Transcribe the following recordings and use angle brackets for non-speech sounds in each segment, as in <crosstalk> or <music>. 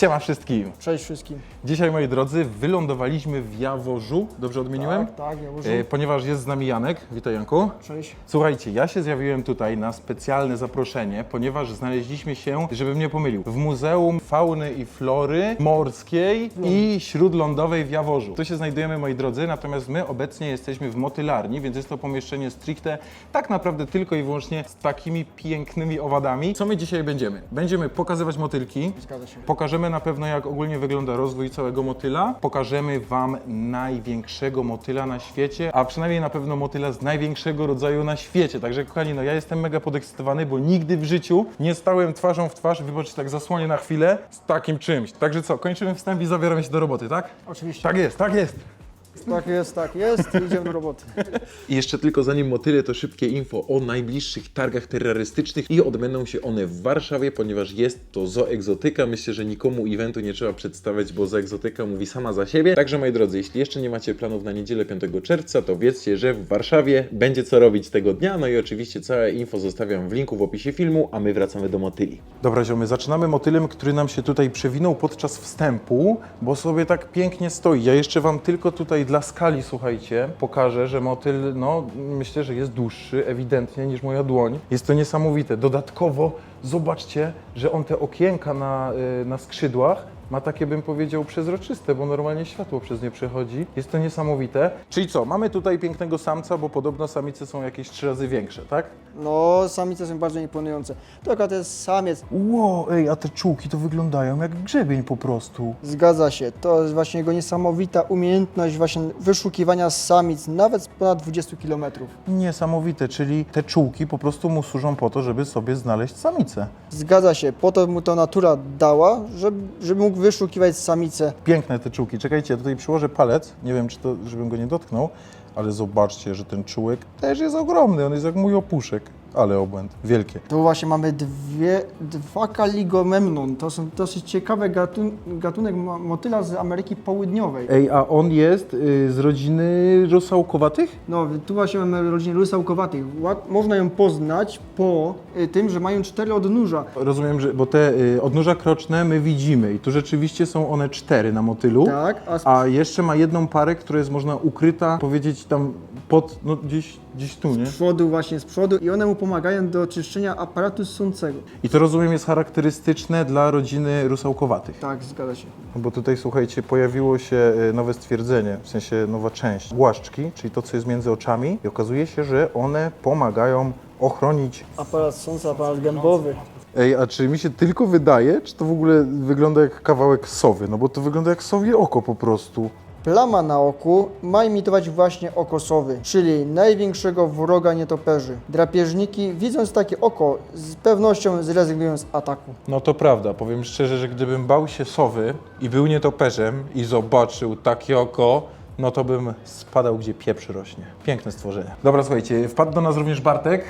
Siema wszystkim! Cześć wszystkim. Dzisiaj, moi drodzy, wylądowaliśmy w Jaworzu, dobrze odmieniłem? Tak, tak, ja może. E, ponieważ jest z nami Janek. Witaj Janku. Cześć. Słuchajcie, ja się zjawiłem tutaj na specjalne zaproszenie, ponieważ znaleźliśmy się, żebym nie pomylił, w Muzeum Fauny i Flory Morskiej i Śródlądowej w Jaworzu. Tu się znajdujemy, moi drodzy, natomiast my obecnie jesteśmy w motylarni, więc jest to pomieszczenie stricte tak naprawdę tylko i wyłącznie z takimi pięknymi owadami. Co my dzisiaj będziemy? Będziemy pokazywać motylki, Zgadza się. Pokażemy na pewno, jak ogólnie wygląda rozwój całego motyla. Pokażemy Wam największego motyla na świecie, a przynajmniej na pewno motyla z największego rodzaju na świecie. Także, kochani, no ja jestem mega podekscytowany, bo nigdy w życiu nie stałem twarzą w twarz, wybaczcie, tak zasłonię na chwilę, z takim czymś. Także co, kończymy wstęp i zabieramy się do roboty, tak? Oczywiście. Tak jest, tak jest. Tak jest, tak jest. Idziemy do roboty. I jeszcze tylko zanim motyle, to szybkie info o najbliższych targach terrorystycznych i odbędą się one w Warszawie, ponieważ jest to zoegzotyka. Myślę, że nikomu eventu nie trzeba przedstawiać, bo zoegzotyka mówi sama za siebie. Także moi drodzy, jeśli jeszcze nie macie planów na niedzielę 5 czerwca, to wiedzcie, że w Warszawie będzie co robić tego dnia. No i oczywiście całe info zostawiam w linku w opisie filmu, a my wracamy do motyli. Dobra, ziomy, zaczynamy motylem, który nam się tutaj przewinął podczas wstępu, bo sobie tak pięknie stoi. Ja jeszcze Wam tylko tutaj dla skali, słuchajcie, pokażę, że motyl, no, myślę, że jest dłuższy ewidentnie niż moja dłoń. Jest to niesamowite. Dodatkowo zobaczcie, że on te okienka na, y, na skrzydłach ma takie, bym powiedział, przezroczyste, bo normalnie światło przez nie przechodzi. Jest to niesamowite. Czyli co, mamy tutaj pięknego samca, bo podobno samice są jakieś trzy razy większe, tak? No, samice są bardzo imponujące. To akurat jest samiec. Ło, ej, a te czułki to wyglądają jak grzebień po prostu. Zgadza się. To jest właśnie jego niesamowita umiejętność właśnie wyszukiwania samic nawet z ponad 20 km. Niesamowite, czyli te czułki po prostu mu służą po to, żeby sobie znaleźć samicę. Zgadza się. Po to mu to natura dała, żeby, żeby mógł wyszukiwać samice. Piękne te czułki. Czekajcie, ja tutaj przyłożę palec. Nie wiem, czy to, żebym go nie dotknął, ale zobaczcie, że ten czułek też jest ogromny. On jest jak mój opuszek. Ale obłęd. Wielkie. Tu właśnie mamy dwie, dwa kaligomemnon. To są dosyć ciekawe gatun, gatunek mo- motyla z Ameryki Południowej. Ej, a on jest y, z rodziny rosałkowatych? No, tu właśnie mamy rodzinę rysałkowatych. Łat- Można ją poznać po y, tym, że mają cztery odnóża. Rozumiem, że bo te y, odnóża kroczne my widzimy i tu rzeczywiście są one cztery na motylu. Tak, a A jeszcze ma jedną parę, która jest można ukryta, powiedzieć tam pod, no gdzieś, gdzieś tu, nie? przodu, właśnie z przodu i one mu pomagają do czyszczenia aparatu ssącego. I to rozumiem jest charakterystyczne dla rodziny rusałkowatych. Tak, zgadza się. No Bo tutaj słuchajcie, pojawiło się e, nowe stwierdzenie, w sensie nowa część. Głaszczki, czyli to, co jest między oczami, i okazuje się, że one pomagają ochronić. Aparat ssący, aparat gębowy. Ej, a czy mi się tylko wydaje, czy to w ogóle wygląda jak kawałek sowy? No bo to wygląda jak sowie oko po prostu. Plama na oku ma imitować właśnie oko sowy, czyli największego wroga nietoperzy. Drapieżniki, widząc takie oko, z pewnością zrezygnują z ataku. No to prawda, powiem szczerze, że gdybym bał się sowy i był nietoperzem i zobaczył takie oko, no to bym spadał, gdzie pieprz rośnie. Piękne stworzenie. Dobra, słuchajcie, wpadł do nas również Bartek.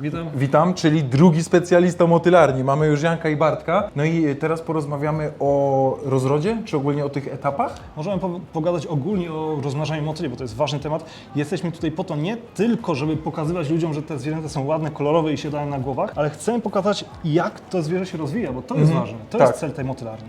Witam. Witam, czyli drugi specjalista motylarni. Mamy już Janka i Bartka. No i teraz porozmawiamy o rozrodzie, czy ogólnie o tych etapach. Możemy po pogadać ogólnie o rozmnażaniu motyli, bo to jest ważny temat. Jesteśmy tutaj po to nie tylko, żeby pokazywać ludziom, że te zwierzęta są ładne, kolorowe i siadają na głowach, ale chcemy pokazać, jak to zwierzę się rozwija, bo to jest ważne. To Tak. jest cel tej motylarni.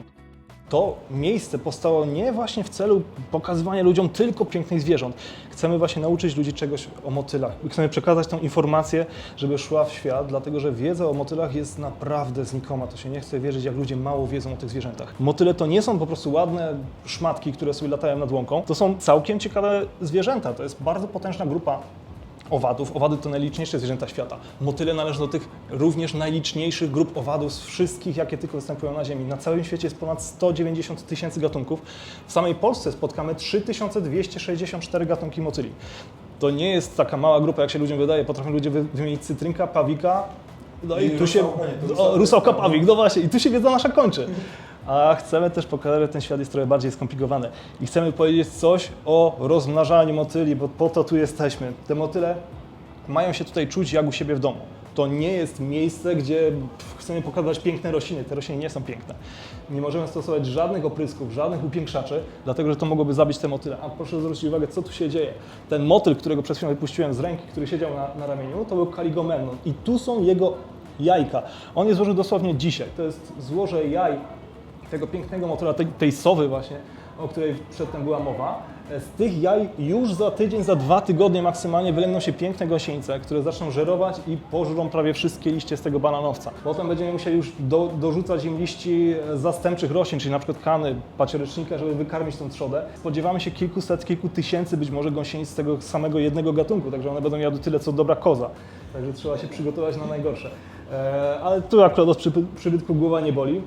To miejsce powstało nie właśnie w celu pokazywania ludziom tylko pięknych zwierząt. Chcemy właśnie nauczyć ludzi czegoś o motylach. Chcemy przekazać tą informację, żeby szła w świat, dlatego że wiedza o motylach jest naprawdę znikoma. To się nie chce wierzyć, jak ludzie mało wiedzą o tych zwierzętach. Motyle to nie są po prostu ładne szmatki, które sobie latają nad łąką. To są całkiem ciekawe zwierzęta. To jest bardzo potężna grupa owadów. Owady to najliczniejsze zwierzęta świata. Motyle należą do tych również najliczniejszych grup owadów z wszystkich, jakie tylko występują na Ziemi. Na całym świecie jest ponad 190 tysięcy gatunków. W samej Polsce spotkamy 3264 gatunki motyli. To nie jest taka mała grupa, jak się ludziom wydaje. Potrafią ludzie wy- wymienić cytrynka, pawika, no i, I tu się... nie, O, rusałka, pawik, no właśnie, i tu się wiedza nasza kończy. A chcemy też pokazać, że ten świat jest trochę bardziej skomplikowany. I chcemy powiedzieć coś o rozmnażaniu motyli, bo po to tu jesteśmy. Te motyle mają się tutaj czuć jak u siebie w domu. To nie jest miejsce, gdzie chcemy pokazać piękne rośliny. Te rośliny nie są piękne. Nie możemy stosować żadnych oprysków, żadnych upiększaczy, dlatego że to mogłoby zabić te motyle. A proszę zwrócić uwagę, co tu się dzieje. Ten motyl, którego przed chwilą wypuściłem z ręki, który siedział na, na ramieniu, to był kaligomemnon. I tu są jego jajka. On je złożył dosłownie dzisiaj. To jest złoże jaj tego pięknego motyla, tej, tej sowy właśnie, o której przedtem była mowa, z tych jaj już za tydzień, za dwa tygodnie maksymalnie wylęgną się piękne gąsieńce, które zaczną żerować i pożrą prawie wszystkie liście z tego bananowca. Potem będziemy musieli już do, dorzucać im liści zastępczych roślin, czyli na przykład kany, paciorecznika, żeby wykarmić tą trzodę. Spodziewamy się kilkuset, kilku tysięcy być może gąsieńc z tego samego jednego gatunku, także one będą miały tyle co dobra koza. Także trzeba się przygotować na najgorsze. E, ale tu akurat od przyby- przybytku głowa nie boli.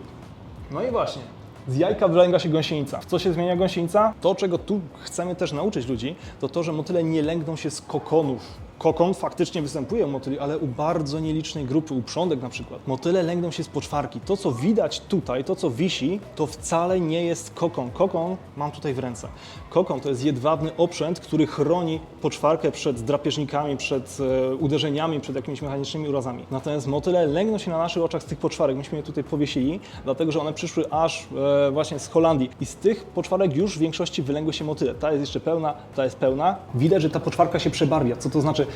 No i właśnie, z jajka wylęga się gąsienica. W co się zmienia gąsienica? To, czego tu chcemy też nauczyć ludzi, to to, że motyle nie lęgną się z kokonów. Kokon faktycznie występuje u motyli, ale u bardzo nielicznej grupy, u prządek na przykład. Motyle lęgną się z poczwarki. To, co widać tutaj, to, co wisi, to wcale nie jest kokon. Kokon mam tutaj w ręce. Kokon to jest jedwabny oprzęt, który chroni poczwarkę przed drapieżnikami, przed e, uderzeniami, przed jakimiś mechanicznymi urazami. Natomiast motyle lęgną się na naszych oczach z tych poczwarek. Myśmy je tutaj powiesili, dlatego że one przyszły aż e, właśnie z Holandii. I z tych poczwarek już w większości wylęgły się motyle. Ta jest jeszcze pełna, ta jest pełna. Widać, że ta poczwarka się przebarwia. Co to znaczy?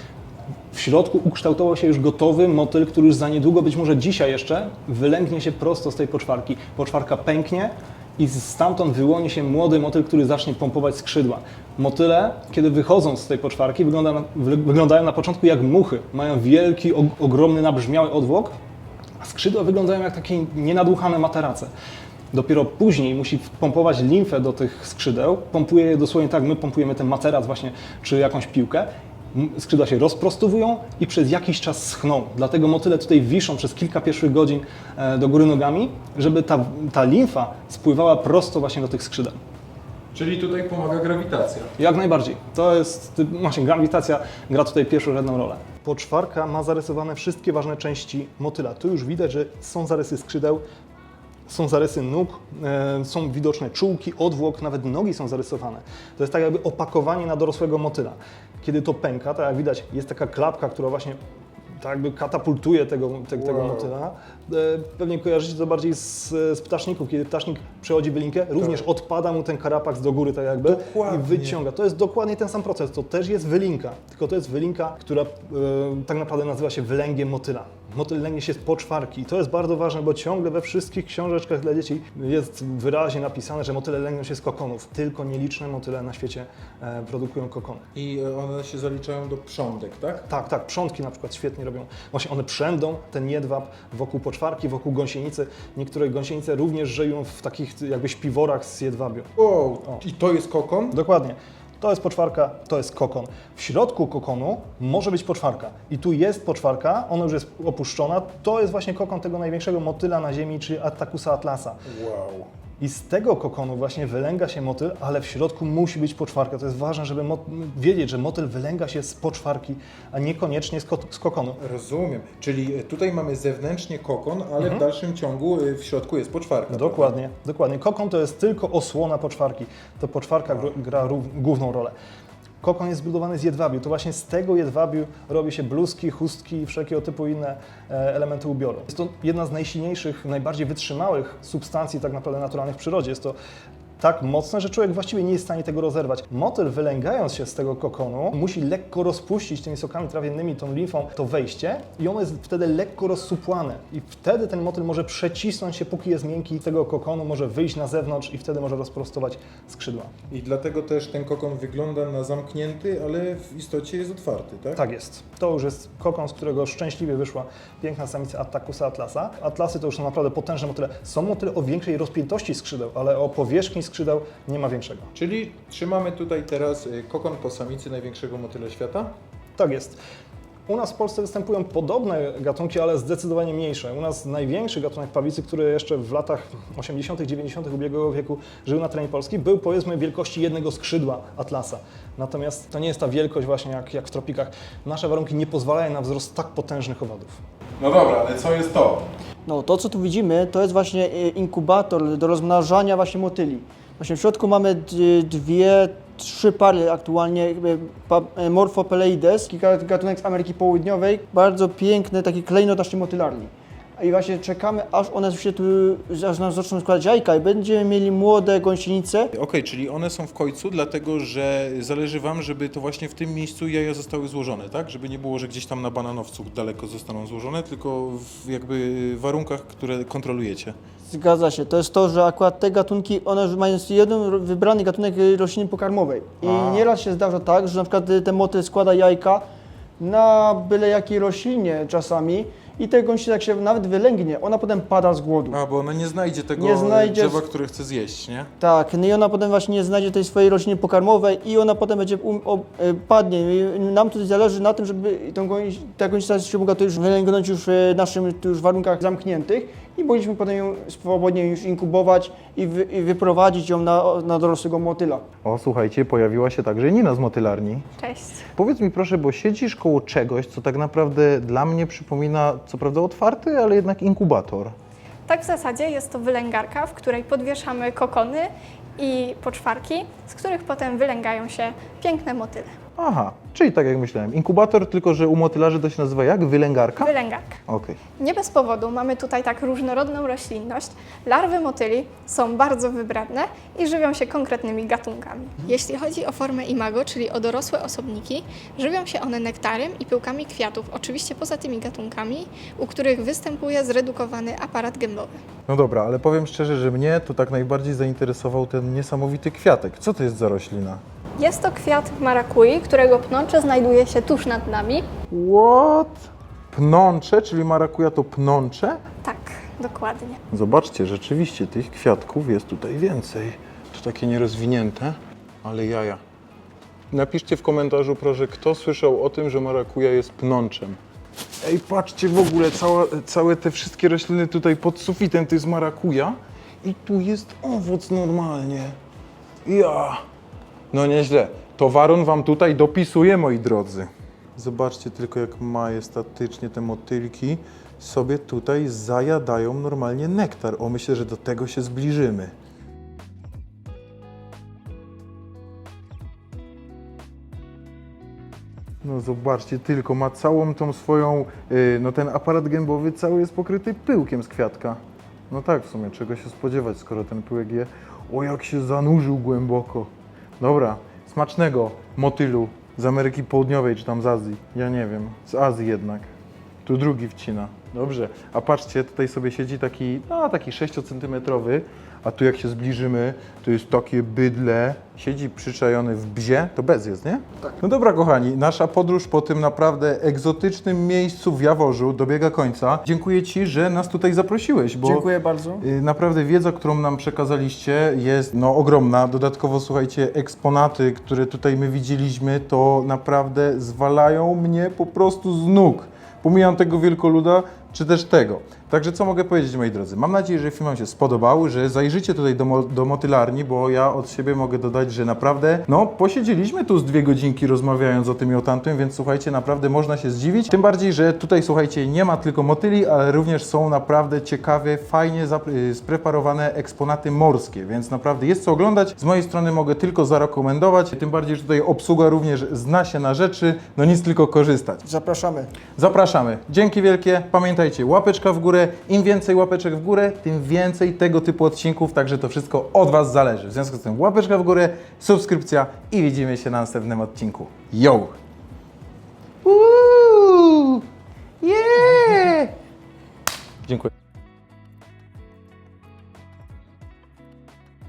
W środku ukształtował się już gotowy motyl, który już za niedługo, być może dzisiaj jeszcze, wylęgnie się prosto z tej poczwarki. Poczwarka pęknie i stamtąd wyłoni się młody motyl, który zacznie pompować skrzydła. Motyle, kiedy wychodzą z tej poczwarki, wygląda na, wy- wyglądają na początku jak muchy. Mają wielki, og- ogromny, nabrzmiały odwłok, a skrzydła wyglądają jak takie nienadłuchane materace. Dopiero później musi pompować limfę do tych skrzydeł. Pompuje je dosłownie tak, my pompujemy ten materac właśnie, czy jakąś piłkę. Skrzydła się rozprostowują i przez jakiś czas schną. Dlatego motyle tutaj wiszą przez kilka pierwszych godzin e, do góry nogami, żeby ta, ta limfa spływała prosto właśnie do tych skrzydeł. Czyli tutaj pomaga grawitacja. Jak najbardziej. To jest, właśnie grawitacja gra tutaj pierwszorzędną rolę. Poczwarka ma zarysowane wszystkie ważne części motyla. Tu już widać, że są zarysy skrzydeł, są zarysy nóg, e, są widoczne czułki, odwłok, nawet nogi są zarysowane. To jest tak jakby opakowanie na dorosłego motyla. Kiedy to pęka, tak jak widać, jest taka klapka, która właśnie tak jakby katapultuje tego, te, tego Wow. motyla. E, Pewnie kojarzycie to bardziej z, z ptaszników. Kiedy ptasznik przechodzi wylinkę, również odpada mu ten karapaks do góry tak jakby Dokładnie. i wyciąga. To jest dokładnie ten sam proces. To też jest wylinka, tylko to jest wylinka, która e, tak naprawdę nazywa się wylęgiem motyla. Motyl lęgnie się z poczwarki. I to jest bardzo ważne, bo ciągle we wszystkich książeczkach dla dzieci jest wyraźnie napisane, że motyle lęgną się z kokonów. Tylko nieliczne motyle na świecie e, produkują kokony. I one się zaliczają do prządek, tak? Tak, tak, przątki na przykład świetnie robią. Właśnie one przędą ten jedwab wokół poczwarki, wokół gąsienicy. Niektóre gąsienice również żyją w takich jakby śpiworach z jedwabiu. Wow, i to jest kokon? Dokładnie. To jest poczwarka, to jest kokon. W środku kokonu może być poczwarka. I tu jest poczwarka, ona już jest opuszczona. To jest właśnie kokon tego największego motyla na Ziemi, czyli Attacusa atlasa. Wow. I z tego kokonu właśnie wylęga się motyl, ale w środku musi być poczwarka. To jest ważne, żeby wiedzieć, że motyl wylęga się z poczwarki, a niekoniecznie z, ko- z kokonu. Rozumiem. Czyli e, tutaj mamy zewnętrznie kokon, ale w dalszym ciągu e, w środku jest poczwarka. Dokładnie, dokładnie. Kokon to jest tylko osłona poczwarki. To poczwarka gr- gra główną rolę. Kokon jest zbudowany z jedwabiu. To właśnie z tego jedwabiu robi się bluzki, chustki i wszelkiego typu inne e, elementy ubioru. Jest to jedna z najsilniejszych, najbardziej wytrzymałych substancji tak naprawdę naturalnych w przyrodzie. Jest to tak mocne, że człowiek właściwie nie jest w stanie tego rozerwać. Motyl wylęgając się z tego kokonu musi lekko rozpuścić tymi sokami trawiennymi, tą limfą to wejście i ono jest wtedy lekko rozsupłane i wtedy ten motyl może przecisnąć się, póki jest miękki z tego kokonu, może wyjść na zewnątrz i wtedy może rozprostować skrzydła. I dlatego też ten kokon wygląda na zamknięty, ale w istocie jest otwarty, tak? Tak jest. To już jest kokon, z którego szczęśliwie wyszła piękna samica Attacusa atlasa. Atlasy to już są naprawdę potężne motyle. Są motyle o większej rozpiętości skrzydeł, ale o powierzchni skrzydeł nie ma większego. Czyli trzymamy tutaj teraz e, kokon po samicy największego motyla świata? Tak jest. U nas w Polsce występują podobne gatunki, ale zdecydowanie mniejsze. U nas największy gatunek pawicy, który jeszcze w latach 80., 90. ubiegłego wieku żył na terenie Polski, był powiedzmy wielkości jednego skrzydła atlasa. Natomiast to nie jest ta wielkość właśnie jak, jak w tropikach. Nasze warunki nie pozwalają na wzrost tak potężnych owadów. No dobra, ale co jest to? No to co tu widzimy, to jest właśnie e, inkubator do rozmnażania właśnie motyli. Właśnie w środku mamy dwie, trzy pary aktualnie, e, kilka gatunek z Ameryki Południowej, bardzo piękny taki klejnot naszej motylarni. I właśnie czekamy, aż one się tu, aż nam zaczną składać jajka i będziemy mieli młode gąsienice. Okej, czyli one są w końcu, dlatego że zależy Wam, żeby to właśnie w tym miejscu jaja zostały złożone, tak? Żeby nie było, że gdzieś tam na bananowcu daleko zostaną złożone, tylko w jakby warunkach, które kontrolujecie. Zgadza się, to jest to, że akurat te gatunki, one mają jeden wybrany gatunek rośliny pokarmowej. I A. nieraz się zdarza tak, że na przykład y, ten motyl składa jajka na byle jakiej roślinie czasami i te gąsienice jak się nawet wylęgnie, ona potem pada z głodu. A, bo ona nie znajdzie tego Nie znajdzie- drzewa, które chce zjeść, nie? Tak, no i ona potem właśnie nie znajdzie tej swojej rośliny pokarmowej i ona potem będzie um, o, e, padnie. I nam tutaj zależy na tym, żeby tą gąś, ta gąsienica się mogła to już wylęgnąć już w naszym już warunkach zamkniętych i mogliśmy potem ją swobodnie już inkubować i, wy, i wyprowadzić ją na, na dorosłego motyla. O, słuchajcie, pojawiła się także Nina z motylarni. Cześć. Powiedz mi proszę, bo siedzisz koło czegoś, co tak naprawdę dla mnie przypomina, co prawda otwarty, ale jednak inkubator. Tak w zasadzie jest to wylęgarka, w której podwieszamy kokony i poczwarki, z których potem wylęgają się piękne motyle. Aha, czyli tak jak myślałem, inkubator, tylko że u motylarzy to się nazywa jak? Wylęgarka? Wylęgarka. Okej. Nie bez powodu mamy tutaj tak różnorodną roślinność. Larwy motyli są bardzo wybredne i żywią się konkretnymi gatunkami. Jeśli chodzi o formę imago, czyli o dorosłe osobniki, żywią się one nektarem i pyłkami kwiatów, oczywiście poza tymi gatunkami, u których występuje zredukowany aparat gębowy. No dobra, ale powiem szczerze, że mnie to tak najbardziej zainteresował ten niesamowity kwiatek. Co to jest za roślina? Jest to kwiat marakui, którego pnącze znajduje się tuż nad nami. What? Pnącze, czyli marakuja to pnącze? Tak, dokładnie. Zobaczcie, rzeczywiście tych kwiatków jest tutaj więcej. To takie nierozwinięte, ale jaja. Napiszcie w komentarzu, proszę, kto słyszał o tym, że marakuja jest pnączem. Ej, patrzcie w ogóle, cała, całe te wszystkie rośliny tutaj pod sufitem to jest marakuja i tu jest owoc normalnie. Ja. No nieźle. Towaron wam tutaj dopisuje, moi drodzy. Zobaczcie tylko, jak majestatycznie te motylki sobie tutaj zajadają normalnie nektar. O, myślę, że do tego się zbliżymy. No zobaczcie tylko, ma całą tą swoją, yy, no ten aparat gębowy cały jest pokryty pyłkiem z kwiatka. No tak, w sumie, czego się spodziewać, skoro ten pyłek je, o jak się zanurzył głęboko. Dobra, smacznego motylu z Ameryki Południowej, czy tam z Azji, ja nie wiem, z Azji jednak. Tu drugi wcina. Dobrze, a patrzcie, tutaj sobie siedzi taki, no taki 6-centymetrowy, a tu jak się zbliżymy, to jest takie bydle, siedzi przyczajony w bzie, to bez jest, nie? Tak. No dobra, kochani, nasza podróż po tym naprawdę egzotycznym miejscu w Jaworzu dobiega końca. Dziękuję Ci, że nas tutaj zaprosiłeś, bo... Dziękuję bardzo. Y, Naprawdę wiedza, którą nam przekazaliście jest no, ogromna. Dodatkowo słuchajcie, eksponaty, które tutaj my widzieliśmy, to naprawdę zwalają mnie po prostu z nóg. Pomijam tego wielkoluda, czy też tego. Także co mogę powiedzieć, moi drodzy? Mam nadzieję, że film Wam się spodobał, że zajrzycie tutaj do, do motylarni, bo ja od siebie mogę dodać, że naprawdę, no, posiedzieliśmy tu z dwie godzinki rozmawiając o tym i o tamtym, więc słuchajcie, naprawdę można się zdziwić. Tym bardziej, że tutaj, słuchajcie, nie ma tylko motyli, ale również są naprawdę ciekawe, fajnie y, spreparowane eksponaty morskie, więc naprawdę jest co oglądać. Z mojej strony mogę tylko zarekomendować, tym bardziej, że tutaj obsługa również zna się na rzeczy, no nic tylko korzystać. Zapraszamy. Zapraszamy. Dzięki wielkie. Pamiętajcie, łapeczka w górę. Im więcej łapeczek w górę, tym więcej tego typu odcinków, także to wszystko od Was zależy. W związku z tym łapeczka w górę, subskrypcja i widzimy się na następnym odcinku. Yo! Uuu! Yeah! <laughs> Dziękuję.